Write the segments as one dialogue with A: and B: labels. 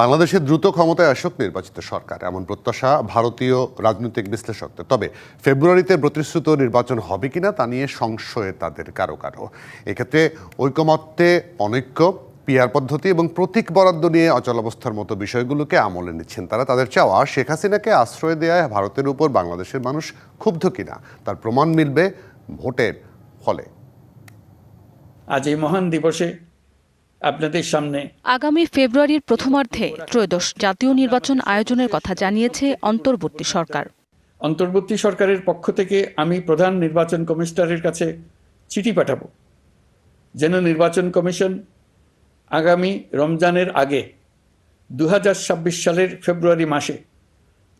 A: বাংলাদেশে দ্রুত ক্ষমতায় আসুক নির্বাচিত সরকার, এমন প্রত্যাশা ভারতীয় রাজনৈতিক বিশ্লেষকদের। তবে ফেব্রুয়ারিতে প্রতিশ্রুত নির্বাচন হবে কিনা তা নিয়ে সংশয়ে তাদের কারও কারও। এক্ষেত্রে ঐকমত্যে অনৈক্য পিয়ার পদ্ধতি এবং প্রতীক বরাদ্দ নিয়ে অচলাবস্থার মতো বিষয়গুলোকে আমলে নিচ্ছেন তারা। তাদের চাওয়া, শেখ হাসিনাকে আশ্রয় দেওয়ায় ভারতের উপর বাংলাদেশের মানুষ ক্ষুব্ধ কিনা, তার প্রমাণ মিলবে ভোটের ফলে।
B: আজ এই মহান দিবসে আপনাদের সামনে
C: আগামী ফেব্রুয়ারির প্রথমার্ধে ত্রয়োদশ জাতীয় নির্বাচন আয়োজনের কথা জানিয়েছে অন্তর্বর্তী সরকার।
B: অন্তর্বর্তী সরকারের পক্ষ থেকে আমি প্রধান নির্বাচন কমিশনারের কাছে চিঠি পাঠাবো। যেন নির্বাচন কমিশন আগামী রমজানের আগে দু হাজার ছাব্বিশ সালের ফেব্রুয়ারি মাসে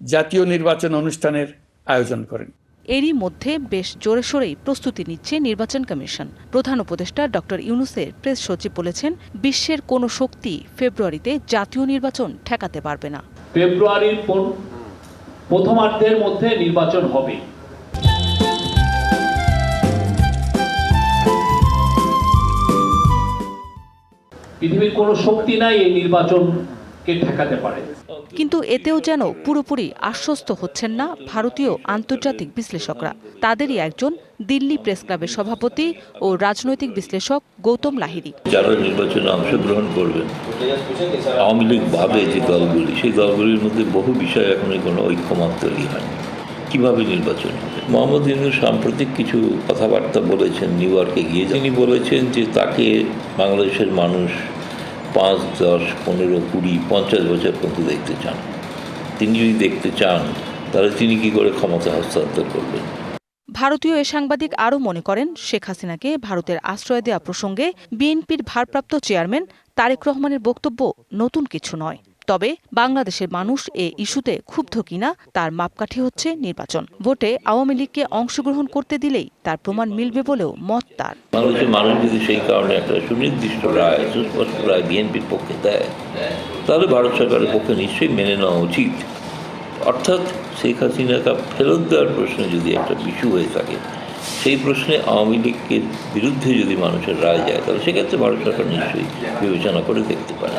B: জাতীয় নির্বাচন অনুষ্ঠানের আয়োজন করেন।
C: এরই মধ্যে বেশ জোরে সোরেই প্রস্তুতি নিচ্ছে নির্বাচন কমিশন। প্রধান উপদেষ্টা ডক্টর ইউনুসের প্রেস সচিব বলেছেন, বিশ্বের কোনো শক্তি ফেব্রুয়ারিতে জাতীয় নির্বাচন ঠেকাতে পারবে না।
D: ফেব্রুয়ারির প্রথমার্ধের মধ্যে নির্বাচন হবে। পৃথিবীর কোনো শক্তি নাই এই নির্বাচনকে ঠেকাতে পারে।
C: কিন্তু এতেও যেন পুরোপুরি আশ্বস্ত হচ্ছেন না ভারতীয় আন্তর্জাতিক বিশ্লেষকরা। তাদেরই একজন দিল্লি প্রেস ক্লাবের সভাপতি ও রাজনৈতিক বিশ্লেষক গৌতম লাহিড়ী।
E: যারা নির্বাচনে অংশগ্রহণ করবেন আওয়ামী লীগ ভাবে যে দলগুলি সেই দলগুলির মধ্যে বহু বিষয় এখনও কোনো ঐক্যমত তৈরি হয়নি কীভাবে নির্বাচন হবে? মোহাম্মদ ইউনুস সাম্প্রতিক কিছু কথাবার্তা বলেছেন নিউ ইয়র্কে গিয়ে। তিনি বলেছেন যে তাকে বাংলাদেশের মানুষ পাঁচ, দশ, পনেরো, কুড়ি, পঞ্চাশ বছর পর্যন্ত দেখতে চান। তিনি যদি দেখতে চান, তাহলে তিনি কি করে ক্ষমতা হস্তান্তর করবেন?
C: ভারতীয় এ সাংবাদিক আরও মনে করেন, শেখ হাসিনাকে ভারতের আশ্রয় দেওয়া প্রসঙ্গে বিএনপির ভারপ্রাপ্ত চেয়ারম্যান তারেক রহমানের বক্তব্য নতুন কিছু নয়। তবে বাংলাদেশের মানুষ এ ইস্যুতে ক্ষুব্ধ কিনা তার মাপকাঠি হচ্ছে নির্বাচন। ভোটে আওয়ামী লীগকে অংশগ্রহণ করতে দিলেই তার প্রমাণ মিলবে বলেও মত তার।
E: বাংলাদেশের মানুষ যদি সেই কারণে একটা সুনির্দিষ্ট রায়, সুস্পষ্ট রায় বিএনপির পক্ষে দেয়। তাহলে ভারত সরকারের পক্ষে নিশ্চয়ই মেনে নেওয়া উচিত। অর্থাৎ শেখ হাসিনাকে ফেরত দেওয়ার প্রশ্নে যদি একটা ইস্যু হয়ে থাকে, সেই প্রশ্নে আওয়ামী লীগের বিরুদ্ধে যদি মানুষের রায় যায়, তাহলে সেক্ষেত্রে ভারত সরকার নিশ্চয়ই বিবেচনা করে দেখতে পারে।